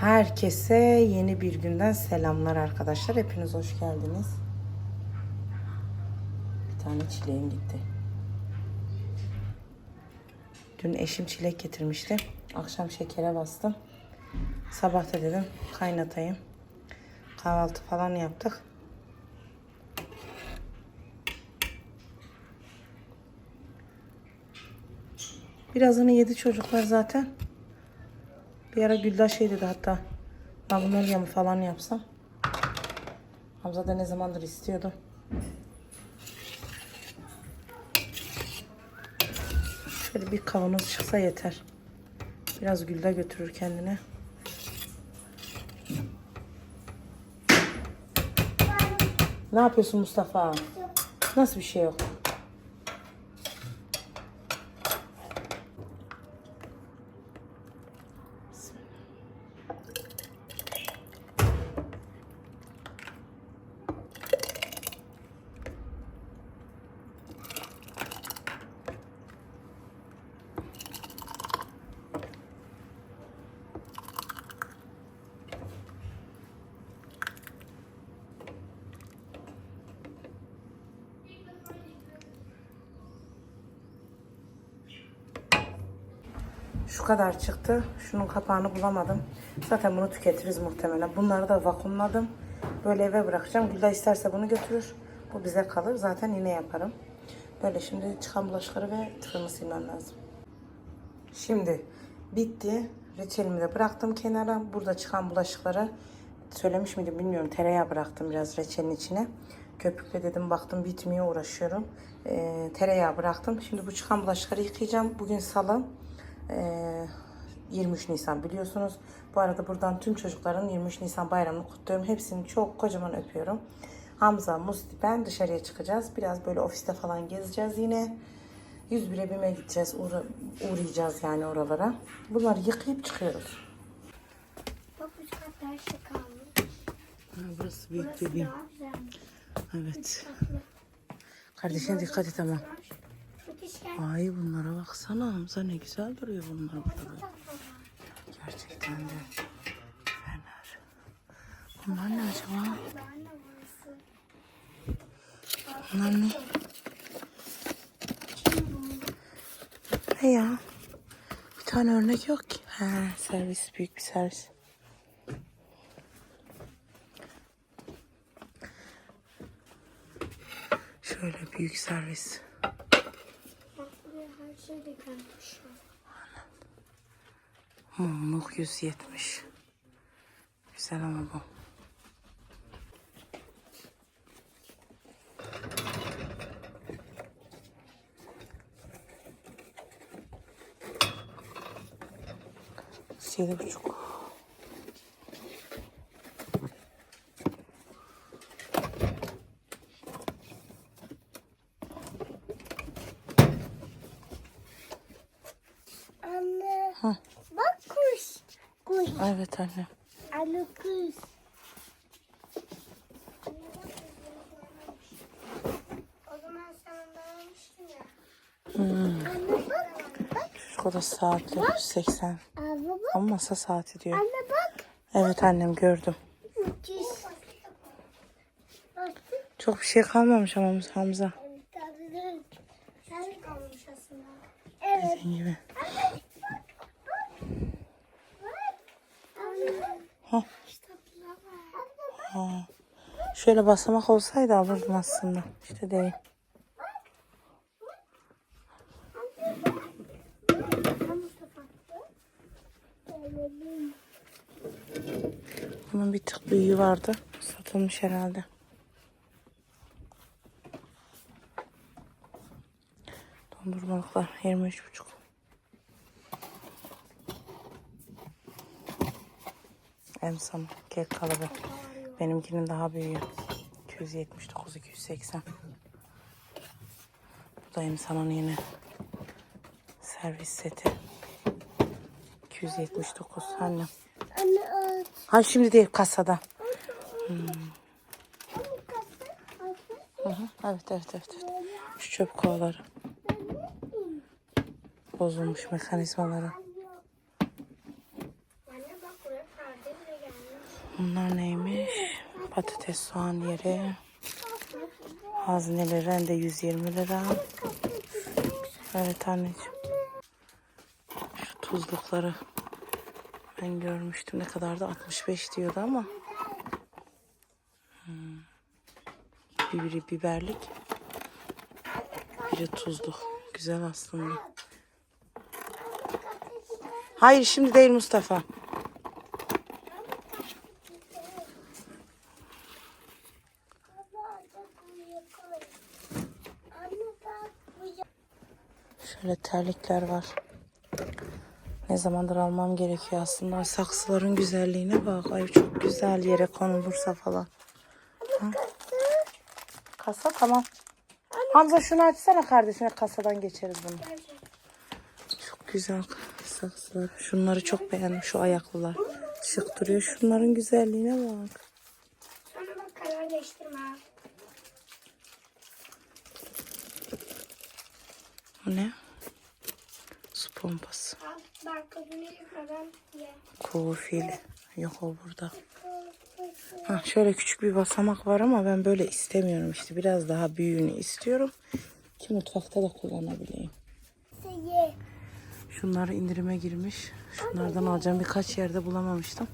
Herkese yeni bir günden selamlar arkadaşlar. Hepiniz hoş geldiniz. Bir tane çileğim gitti. Dün eşim çilek getirmişti. Akşam şekere bastım. Sabah da dedim kaynatayım. Kahvaltı falan yaptık. Birazını yedi çocuklar zaten. Bir ara Gülda şey dedi hatta. Magnolia mı falan yapsam. Hamza da ne zamandır istiyordu. Şöyle bir kavanoz çıksa yeter. Biraz Gülda götürür kendine. Ne yapıyorsun Mustafa? Nasıl bir şey yok? Kadar çıktı. Şunun kapağını bulamadım. Zaten bunu tüketiriz muhtemelen. Bunları da vakumladım. Böyle eve bırakacağım. Gülda isterse bunu götürür. Bu bize kalır. Zaten yine yaparım. Böyle şimdi çıkan bulaşıkları ve tıkırını silmem lazım. Şimdi bitti. Reçelimi de bıraktım kenara. Burada çıkan bulaşıkları söylemiş miydim bilmiyorum. Tereyağı bıraktım biraz reçelin içine. Köpükle dedim baktım bitmiyor uğraşıyorum. Ee, tereyağı bıraktım. Şimdi bu çıkan bulaşıkları yıkayacağım. Bugün salı. Ee, 23 Nisan biliyorsunuz. Bu arada buradan tüm çocukların 23 Nisan bayramını kutluyorum. Hepsini çok kocaman öpüyorum. Hamza, Musti, ben dışarıya çıkacağız. Biraz böyle ofiste falan gezeceğiz yine. 101'e BİM'e gideceğiz. Uğra- uğrayacağız yani oralara. Bunları yıkayıp çıkıyoruz. Bak her şey kalmış. burası büyük Burası güzelmiş. Evet. Kardeşine dikkat et ama. Ay bunlara baksana Hamza ne güzel duruyor bunlar burada. Gerçekten de. Fener. Bunlar ne acaba? Bunlar ne? Ne ya? Bir tane örnek yok ki. He, servis büyük bir servis. Şöyle büyük servis. Gelmiş. Mumluk 170. Güzel ama bu. Yedi buçuk. Anne. Hah. Bak kuş. Kuş. Evet anne. Anne kuş. O zaman sen vermiştin ya. Anne bak. Bak. Çocuk odası saatleri 180. Anne bak. Ama masa saati diyor. Anne bak. Evet annem gördüm. Çok bir şey kalmamış ama Hamza. Sen kalmış aslında. Evet. Dediğin gibi. Hah. Ha. Şöyle basamak olsaydı alırdım aslında. İşte değil. Bunun bir tık büyüğü vardı. Satılmış herhalde. Dondurmalıklar 23,5. Emsam kek kalıbı. Benimkinin daha büyüğü. 279 280. Bu da Emsam'ın yine servis seti. 279 anne. Anne aç. Ha şimdi değil kasada. Kasa. Hı hı. Evet evet evet. evet. Şu çöp kovaları. Bozulmuş mekanizmaları. Anne bak buraya perde Bunlar neymiş? Patates soğan yeri. Hazneli rende 120 lira. Evet anneciğim. Şu tuzlukları ben görmüştüm. Ne kadardı? 65 diyordu ama. Hmm. Biri biberlik. Biri tuzluk. Güzel aslında. Hayır şimdi değil Mustafa. Şöyle terlikler var. Ne zamandır almam gerekiyor aslında. Ay, Saksıların güzelliğine bak. Ay çok güzel yere konulursa falan. Ha? Kasa tamam. Hamza şunu açsana kardeşine kasadan geçeriz bunu. Çok güzel saksılar. Şunları çok beğendim şu ayaklılar. Şık duruyor. Şunların güzelliğine bak. Sonra bak karar değiştirme. O ne? Pompası. Kofil. Yok o burada. Ha, şöyle küçük bir basamak var ama ben böyle istemiyorum işte. Biraz daha büyüğünü istiyorum. Ki mutfakta da kullanabileyim. Ye. Şunları indirime girmiş. Şunlardan alacağım. Birkaç yerde bulamamıştım.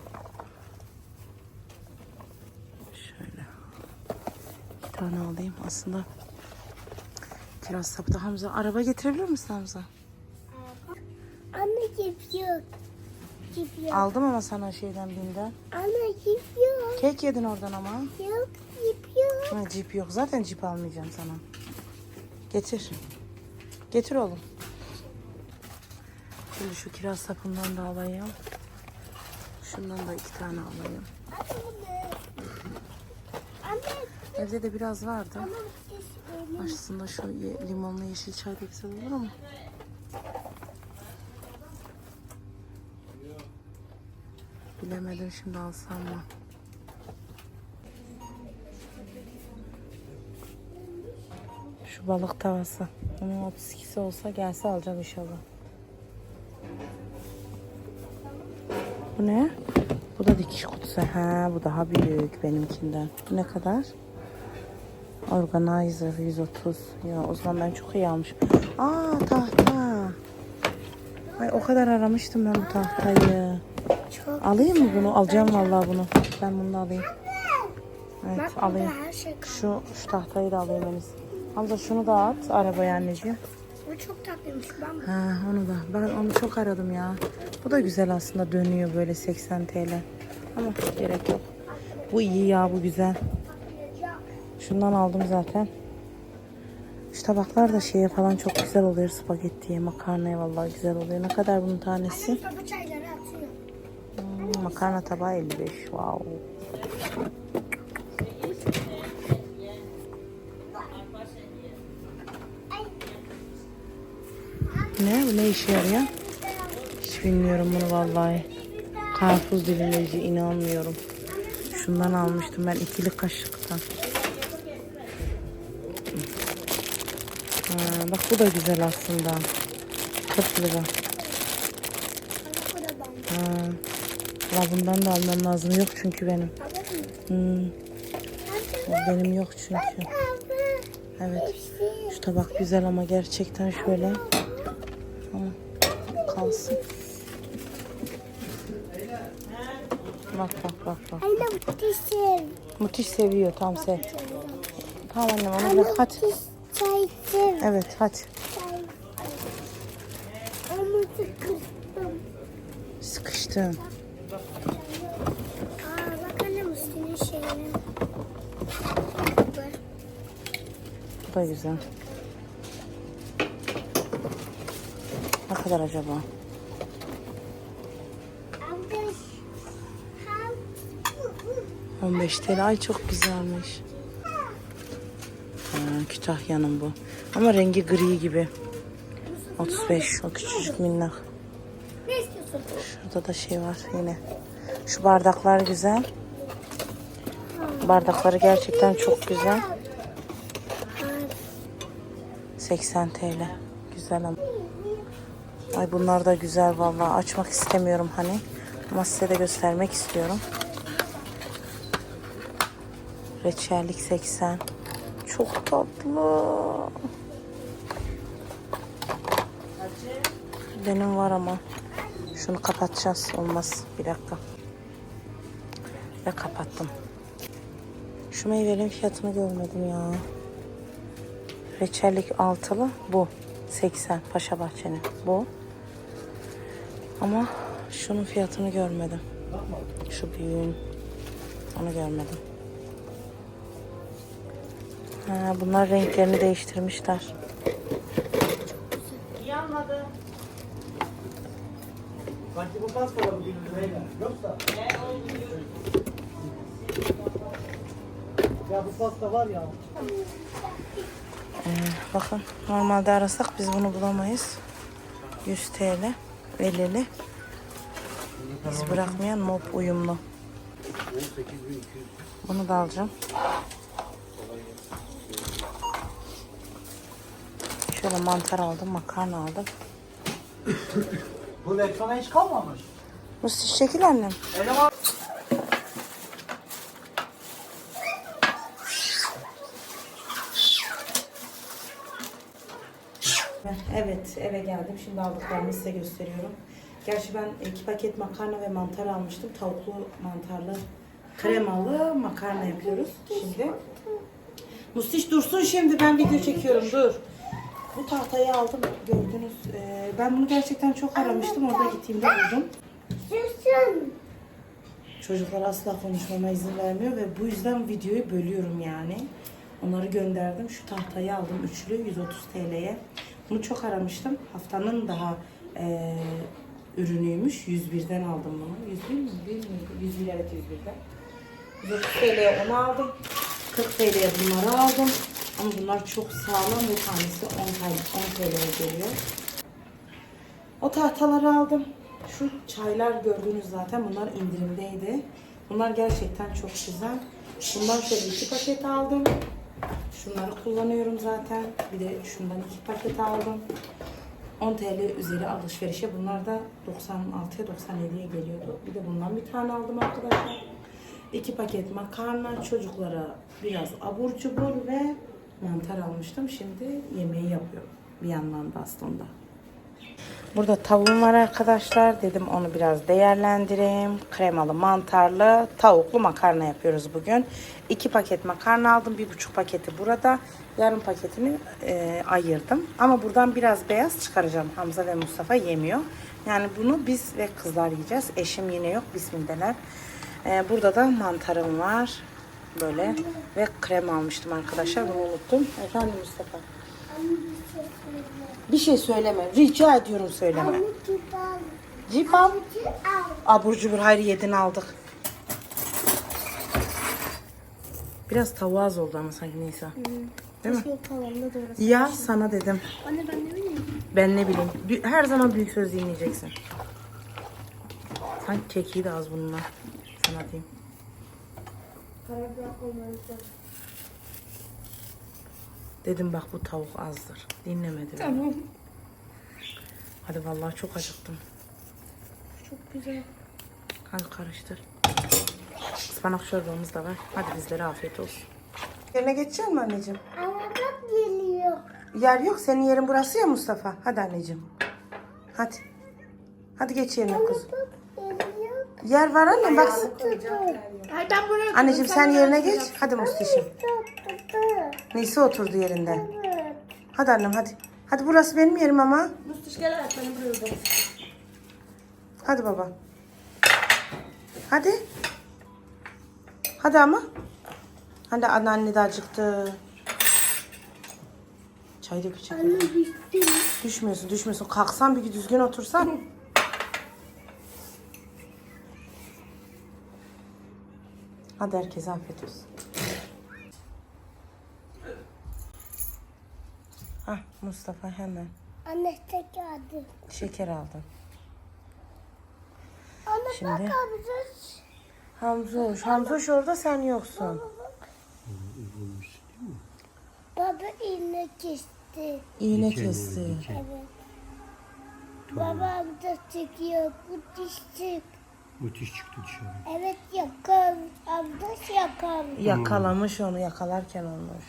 Şöyle. Bir tane alayım. Aslında kiraz sapı Hamza. Araba getirebilir misin Hamza? Anne cip yok. Cip yok. Aldım ama sana şeyden binden. Anne cip yok. Kek yedin oradan ama. Yok cip yok. Ha, cip yok. Zaten cip almayacağım sana. Getir. Getir oğlum. Şimdi şu kiraz sapından da alayım. Şundan da iki tane alayım. Evde de biraz vardı. Ama. Aslında şu limonlu yeşil çay da güzel olur ama. Bilemedim şimdi alsam mı? Şu balık tavası. Onun 32'si olsa gelse alacağım inşallah. Bu ne? Bu da dikiş kutusu. Ha, bu daha büyük benimkinden. Bu ne kadar? Organizer 130. Ya o zaman ben çok iyi almışım. Aa tahta. Ay o kadar aramıştım ben bu tahtayı. Çok. Alayım mı bunu? Alacağım vallahi bunu. Ben bunu da alayım. Evet Bak alayım. şey. Şu, şu tahtayı da alayım Enis. Hamza şunu da at arabaya anneciğim. Bu çok tatlıymış. Ben Ha onu da. Ben onu çok aradım ya. Bu da güzel aslında dönüyor böyle 80 TL. Ama gerek yok. Bu iyi ya bu güzel. Şundan aldım zaten. Şu tabaklar da şeye falan çok güzel oluyor spagettiye, makarnaya vallahi güzel oluyor. Ne kadar bunun tanesi? Mustafa çayları atıyor. Hmm, makarna tabağı 55. Wow. Ne? Bu ne işe yarıyor? Hiç bilmiyorum bunu vallahi. Karpuz dilimleyici inanmıyorum. Şundan almıştım ben ikili kaşıktan. Ha, bak bu da güzel aslında. 40 lira. Ha. Valla bundan da almam lazım. Yok çünkü benim. Hmm. O Benim yok çünkü. Evet. Şu tabak güzel ama gerçekten şöyle. Ama kalsın. Bak bak bak bak. Anne. Müthiş seviyor tam sev. Tamam annem onu bırak hadi. Evet hadi. Çay. Ama sıkıştım. Sıkıştın. Aa bak anne üstünün şeyini. Bu da güzel. Ne kadar acaba? Abdış. 15 TL. Ay çok güzelmiş. Ha, Kütahya'nın bu. Ama rengi gri gibi. 35. O küçücük minnak. Şurada da şey var yine. Şu bardaklar güzel. Bardakları gerçekten çok güzel. 80 TL. Güzel ama. Ay bunlar da güzel vallahi. Açmak istemiyorum hani. Ama size de göstermek istiyorum. Reçellik 80. Çok tatlı. Benim var ama. Şunu kapatacağız. Olmaz. Bir dakika. Ve kapattım. Şu meyvenin fiyatını görmedim ya. Reçellik altılı bu. 80 Paşa Bahçe'nin. Bu. Ama şunun fiyatını görmedim. Şu büyüğün. Onu görmedim. Ha, bunlar renklerini değiştirmişler. Sanki bu pasta var bugün. Yoksa? Ya bu pasta var ya. Bakın normalde arasak biz bunu bulamayız. 100 TL. Velili. Biz bırakmayan mob uyumlu. Bunu da alacağım. Şöyle mantar aldım, makarna aldım. Bu ekrana hiç kalmamış. Mustiş çekil annem. Eleman. Evet eve geldim. Şimdi aldıklarımı size gösteriyorum. Gerçi ben iki paket makarna ve mantar almıştım. Tavuklu mantarlı kremalı makarna yapıyoruz şimdi. Mustiş dursun şimdi ben video çekiyorum dur. Bu tahtayı aldım gördünüz. Ee, ben bunu gerçekten çok aramıştım. Orada gittiğimde buldum. Susun. Çocuklar asla konuşmama izin vermiyor ve bu yüzden videoyu bölüyorum yani. Onları gönderdim. Şu tahtayı aldım üçlü 130 TL'ye. Bunu çok aramıştım. Haftanın daha eee, ürünüymüş. 101'den aldım bunu. 101 mi? 1 mi? 101 evet 101'den. 130 TL'ye onu aldım. 40 TL'ye bunları aldım. Ama bunlar çok sağlam. Bu tanesi 10 TL, 10 TL'ye geliyor. O tahtaları aldım. Şu çaylar gördüğünüz zaten bunlar indirimdeydi. Bunlar gerçekten çok güzel. Bundan şöyle iki paket aldım. Şunları kullanıyorum zaten. Bir de şundan iki paket aldım. 10 TL üzeri alışverişe bunlar da 96'ya 97'ye geliyordu. Bir de bundan bir tane aldım arkadaşlar. İki paket makarna, çocuklara biraz abur cubur ve mantar almıştım. Şimdi yemeği yapıyorum bir yandan da aslında. Burada tavuğum var arkadaşlar. Dedim onu biraz değerlendireyim. Kremalı, mantarlı, tavuklu makarna yapıyoruz bugün. İki paket makarna aldım. Bir buçuk paketi burada. Yarım paketini e, ayırdım. Ama buradan biraz beyaz çıkaracağım. Hamza ve Mustafa yemiyor. Yani bunu biz ve kızlar yiyeceğiz. Eşim yine yok. Bismillah. E, burada da mantarım var. Böyle. Ve krem almıştım arkadaşlar. Bunu unuttum. Efendim Mustafa. Bir şey söyleme. Rica ediyorum söyleme. Cip al. Abur cubur hayır yedin aldık. Biraz tavuğu az oldu ama sanki Nisa. Değil mi? Doğrasın. Ya sana dedim. Anne ben ne bileyim. Ben ne bileyim. Bü- Her zaman büyük söz dinleyeceksin. Sanki kekiği de az bununla. Sana diyeyim. Para bırakmamalısın. Dedim bak bu tavuk azdır. Dinlemedi beni. Tamam. Hadi vallahi çok acıktım. Çok güzel. Hadi karıştır. Ispanak çorbamız da var. Hadi bizlere afiyet olsun. Yerine geçecek misin anneciğim? Ama bak geliyor. Yer yok. Senin yerin burası ya Mustafa. Hadi anneciğim. Hadi. Hadi geç yerine kızım. Yer var anne bak. Hayır ben buraya Anneciğim sen yerine geç. Hadi Mustişim. Neyse oturdu yerinde. Hadi annem hadi. Hadi burası benim yerim ama. Mustiş gel ayak beni buraya uzat. Hadi baba. Hadi. Hadi ama. Hadi anneanne de acıktı. Çay dökecek. Anne bitti. Düşmüyorsun düşmüyorsun. Kalksan bir düzgün otursan. Hadi herkese afiyet olsun. Hah Mustafa hemen Anne tek geldi. şeker aldı. Anne Şimdi- bak. Hamzoş, Hamzoş orada sen yoksun. Baba iğne kesti. İğne kesti. Evet. Babam da çıkıyor. Bu dişçik. Müthiş çıktı dışarı. Evet yakın. Abdest yakın. Yakalamış onu yakalarken olmuş.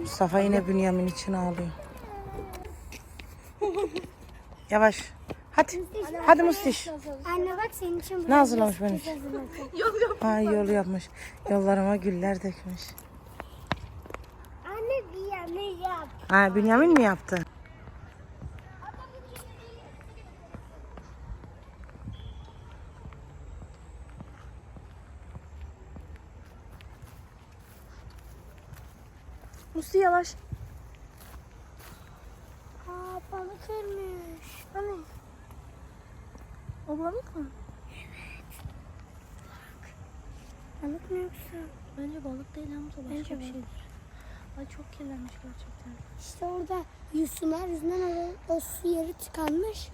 Mustafa yine Bünyamin için ağlıyor. Yavaş. Hadi. Hadi Mustiş. Anne bak senin için Ne hazırlamış benim için? hazırladım. Ha yol yapmış. Yollarıma güller dökmüş. Anne yemek yap. Ha Bünyamin mi yaptı? Musti yavaş. Aa balık ölmüş. Hani? O balık mı? Balık mı yoksa? Bence balık değil ama da başka bir şeydir. Ay çok kirlenmiş gerçekten. İşte orada yüzüler yüzünden o, o su yeri tıkanmış.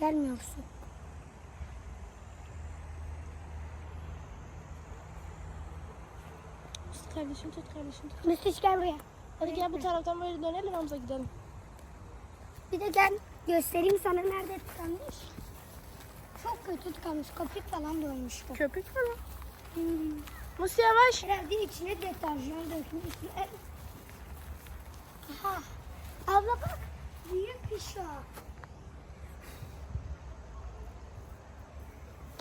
Gelmiyor su. Musti kardeşim tut kardeşim tut. Müstiş gel buraya. Hadi gel bu taraftan böyle dönelim Hamza gidelim. Bir de gel göstereyim sana nerede tıkanmış. Kötü tıkanmış. Köpük falan da olmuş bu. Köpük mü lan? Hmm. Musti yavaş. Herhalde içine deterjan dökmüş. Evet. Aha. Abla bak. Büyük piş o.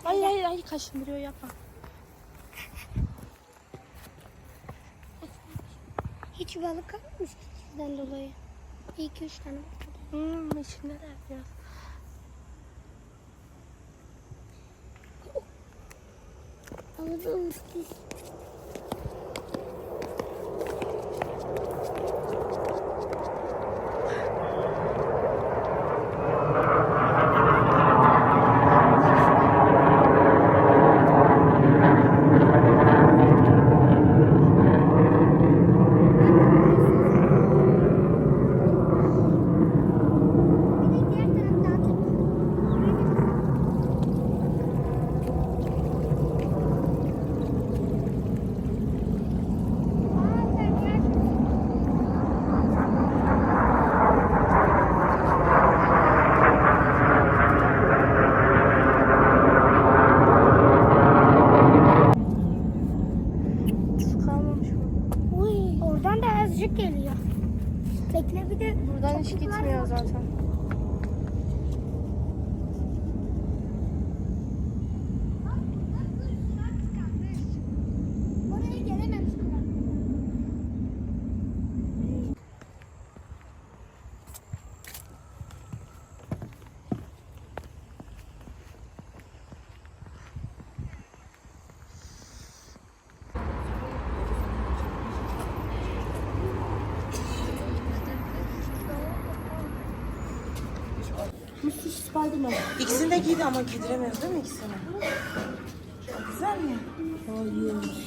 Hayır hayır hayır kaşındırıyor yapma. Hiç balık kalmamış ki sizden dolayı. Bir iki üç tane balık. Hmm, içinde de biraz. Anladın mı siz? Spiderman. İkisini de giydi ama giydiremiyoruz değil mi ikisini? Güzel mi?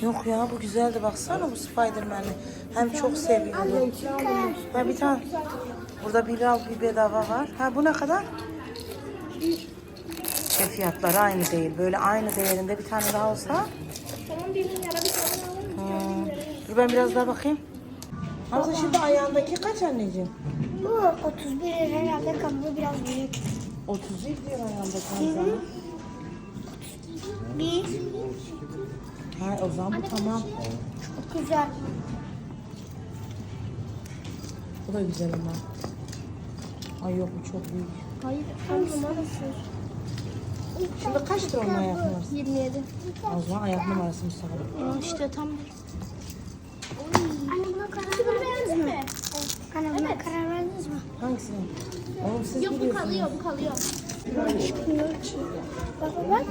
Yok ya bu güzeldi baksana bu Spiderman'i. Hem çok seviyorum. Ha bir tane. Burada bir al bir bedava var. Ha bu ne kadar? E fiyatları aynı değil. Böyle aynı değerinde bir tane daha olsa. Tamam bir milyara bir tane alalım. Dur ben biraz daha bakayım. Hamza şimdi ayağındaki kaç anneciğim? Bu 31 herhalde kabuğu biraz büyük. 30 diyor ayağındaki Hamza. Bir. Ha o zaman bu tamam. Çok güzel. Bu da güzel ama. Ay yok bu çok büyük. Hayır numarası. Şimdi kaç lira onun ayak numarası? 27. O zaman ayak numarası Mustafa. Aa, işte tam Anne buna karar verdiniz mi? Anne buna karar verdiniz mi? Hangisini? Oğlum siz Yok bu biliyorsunuz. kalıyor bu kalıyor. Ki. Baba bak.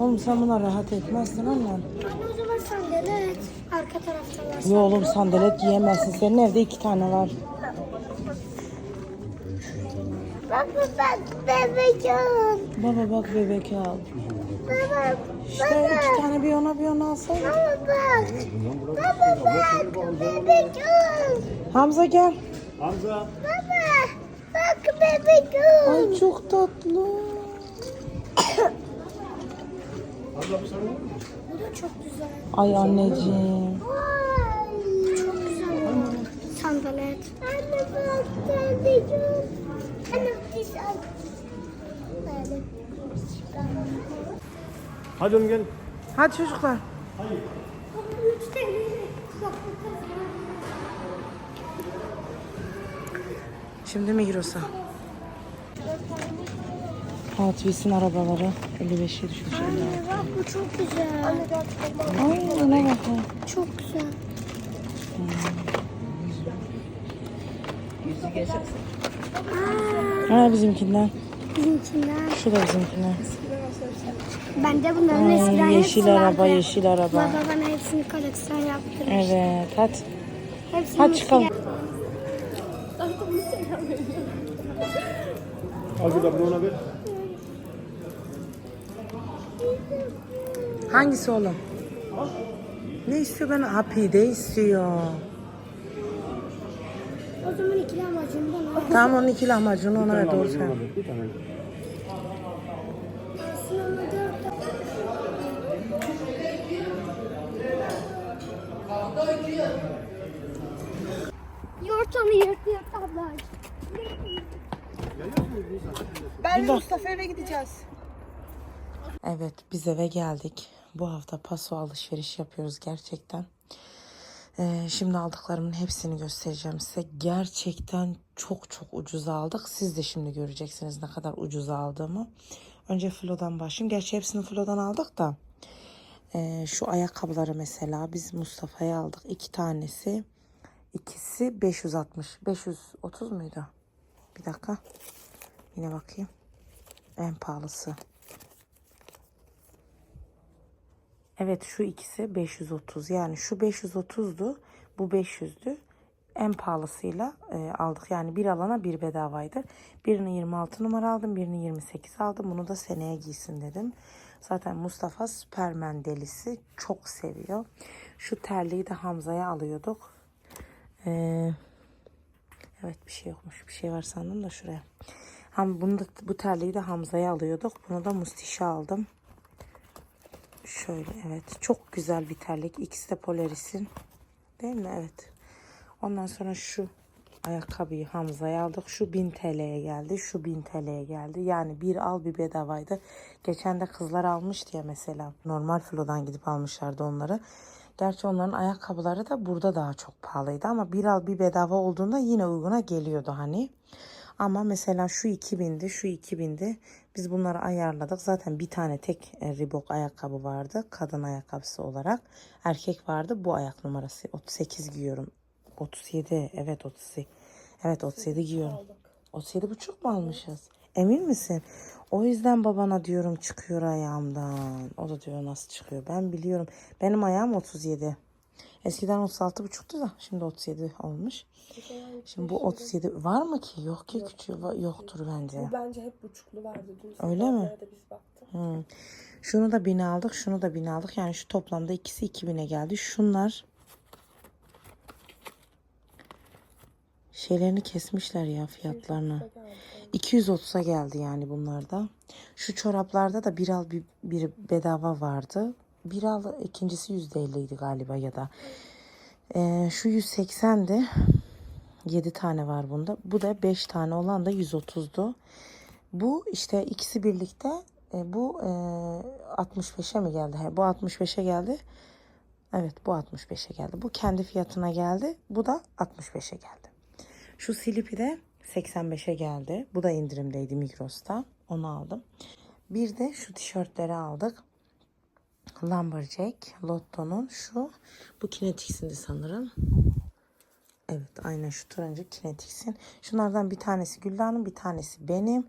Oğlum sen buna rahat etmezsin annem. Anne o zaman sandalet. Arka tarafta var. Yo oğlum sandalet giyemezsin. Senin evde iki tane var. Baba bak bebeğim. Baba bak bebek al. Baba İşte iki tane bir ona bir ona alsaydın. baba bak. Baba bak bebeğim. Hamza gel. Hamza. Baba bak bebeğim. Ay çok tatlı. Bu da çok güzel. Ay anneciğim. Çok güzel. Sandalet. Anne bak. Anne. Böyle. Hadi oğlum gel. Hadi çocuklar. Üç tane kulaklık Şimdi Migros'a. Wheels'in arabaları 55'e düşmüş. Anne bak bu çok güzel. Anne Ay ona bakın. Çok güzel. Ha bizimkinden. Bizimkinden. Şu da bizimkinden. Ben de bunların Ay, eskiden yeşil araba, vardı. yeşil araba. Baba bana hepsini koleksiyon yaptırmış. Evet hadi. Hepsini Hadi çıkalım. Al bir bunu ona ver. Hangisi oğlum? Ne istiyor ben? Ha pide istiyor. O zaman ikili amacım bana. Tamam onun iki lahmacunu ona ver doğru Tamam, söyle. ona ver, Bir tane. Aslında ona dört tane. Yort onu yort yort abla. Ben Mustafa eve gideceğiz. Evet biz eve geldik. Bu hafta paso alışveriş yapıyoruz gerçekten. Ee, şimdi aldıklarımın hepsini göstereceğim size. Gerçekten çok çok ucuz aldık. Siz de şimdi göreceksiniz ne kadar ucuz aldığımı. Önce Flo'dan başlayayım. Gerçi hepsini Flo'dan aldık da. Ee, şu ayakkabıları mesela biz Mustafa'ya aldık. iki tanesi. İkisi 560. 530 muydu? Bir dakika. Yine bakayım. En pahalısı. Evet şu ikisi 530. Yani şu 530'du. Bu 500'dü. En pahalısıyla e, aldık. Yani bir alana bir bedavaydı. Birini 26 numara aldım. Birini 28 aldım. Bunu da seneye giysin dedim. Zaten Mustafa Süpermen delisi. Çok seviyor. Şu terliği de Hamza'ya alıyorduk. Eee Evet bir şey yokmuş. Bir şey var sandım da şuraya. Ham bunu da, bu terliği de Hamza'ya alıyorduk. Bunu da Mustiş'e aldım. Şöyle evet. Çok güzel bir terlik. İkisi de Polaris'in. Değil mi? Evet. Ondan sonra şu ayakkabıyı Hamza'ya aldık. Şu 1000 TL'ye geldi. Şu 1000 TL'ye geldi. Yani bir al bir bedavaydı. Geçen de kızlar almıştı ya mesela. Normal filodan gidip almışlardı onları. Gerçi onların ayakkabıları da burada daha çok pahalıydı ama bir al bir bedava olduğunda yine uyguna geliyordu hani. Ama mesela şu 2000'di, şu 2000'di. Biz bunları ayarladık. Zaten bir tane tek e, Reebok ayakkabı vardı. Kadın ayakkabısı olarak. Erkek vardı. Bu ayak numarası. 38 giyiyorum. 37. Evet 38. Evet 37 giyiyorum. 37 buçuk mu almışız? Emin misin? O yüzden babana diyorum çıkıyor ayağımdan. O da diyor nasıl çıkıyor. Ben biliyorum. Benim ayağım 37. Eskiden 36 buçuktu da şimdi 37 olmuş. Şimdi bu 37 var mı ki? Yok ki küçüğü va- yoktur bence. Bence hep buçuklu vardı. Dün Öyle mi? sabahlara Da biz baktık. Hmm. Şunu da 1000 aldık, şunu da 1000 aldık. Yani şu toplamda ikisi 2000'e geldi. Şunlar şeylerini kesmişler ya fiyatlarını. 230'a geldi yani bunlarda. Şu çoraplarda da bir al bir, bir bedava vardı. Bir al ikincisi %50 idi galiba ya da. Ee, şu 180'di. 7 tane var bunda. Bu da 5 tane olan da 130'du. Bu işte ikisi birlikte e, bu e, 65'e mi geldi? He, bu 65'e geldi. Evet bu 65'e geldi. Bu kendi fiyatına geldi. Bu da 65'e geldi. Şu silipi de 85'e geldi. Bu da indirimdeydi Migros'ta. Onu aldım. Bir de şu tişörtleri aldık. Lumberjack Lotto'nun şu bu Kinetics'indi sanırım. Evet aynen şu turuncu Kinetics'in. Şunlardan bir tanesi Gülla'nın bir tanesi benim.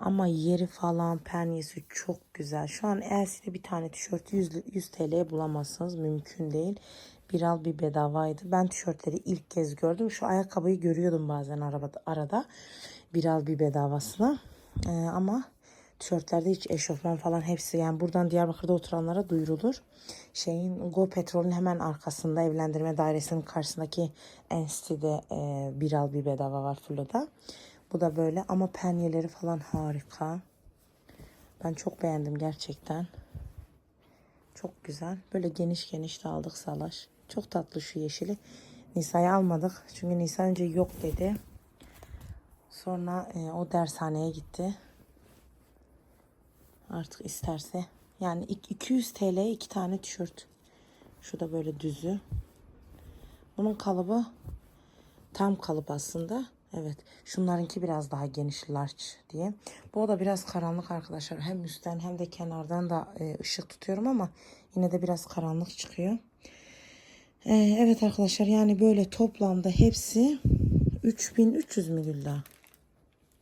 Ama yeri falan penyesi çok güzel. Şu an Elsie'de bir tane tişört 100, 100 TL'ye bulamazsınız. Mümkün değil. Bir al bir bedavaydı. Ben tişörtleri ilk kez gördüm. Şu ayakkabıyı görüyordum bazen arabada, arada. Bir al bir bedavasına. Ee, ama tişörtlerde hiç eşofman falan hepsi yani buradan Diyarbakır'da oturanlara duyurulur. Şeyin Go Petrol'ün hemen arkasında evlendirme dairesinin karşısındaki Ensti'de e, bir al bir bedava var Flo'da. Bu da böyle ama penyeleri falan harika. Ben çok beğendim gerçekten. Çok güzel. Böyle geniş geniş de aldık salaş. Çok tatlı şu yeşili. Nisa'yı almadık. Çünkü Nisa önce yok dedi. Sonra e, o dershaneye gitti. Artık isterse. Yani ik- 200 TL iki tane tişört. Şu da böyle düzü. Bunun kalıbı tam kalıp aslında. Evet. Şunlarınki biraz daha geniş large diye. Bu da biraz karanlık arkadaşlar. Hem üstten hem de kenardan da e, ışık tutuyorum ama yine de biraz karanlık çıkıyor. E, evet arkadaşlar yani böyle toplamda hepsi 3300 mü Gülda?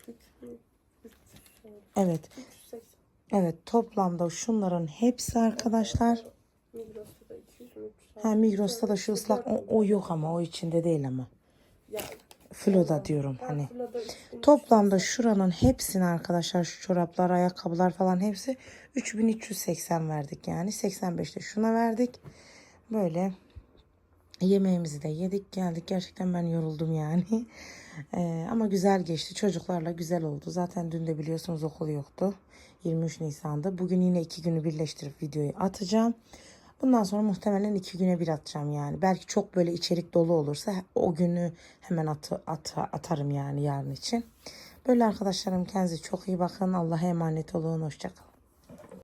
3300 Evet. 380. Evet toplamda şunların hepsi arkadaşlar. Migros'ta da 200 mü 300 Ha Migros'ta da şu ıslak o, o yok ama o içinde değil ama. Ya Flo'da diyorum hani. Fula'da 3000 Toplamda şuranın hepsini arkadaşlar şu çoraplar, ayakkabılar falan hepsi 3380 verdik yani. 85'te şuna verdik. Böyle yemeğimizi de yedik geldik. Gerçekten ben yoruldum yani. Ee, ama güzel geçti. Çocuklarla güzel oldu. Zaten dün de biliyorsunuz okul yoktu. 23 Nisan'da. Bugün yine iki günü birleştirip videoyu atacağım. Bundan sonra muhtemelen iki güne bir atacağım yani. Belki çok böyle içerik dolu olursa o günü hemen atı, atı, atarım yani yarın için. Böyle arkadaşlarım kendinize çok iyi bakın. Allah'a emanet olun. Hoşçakalın.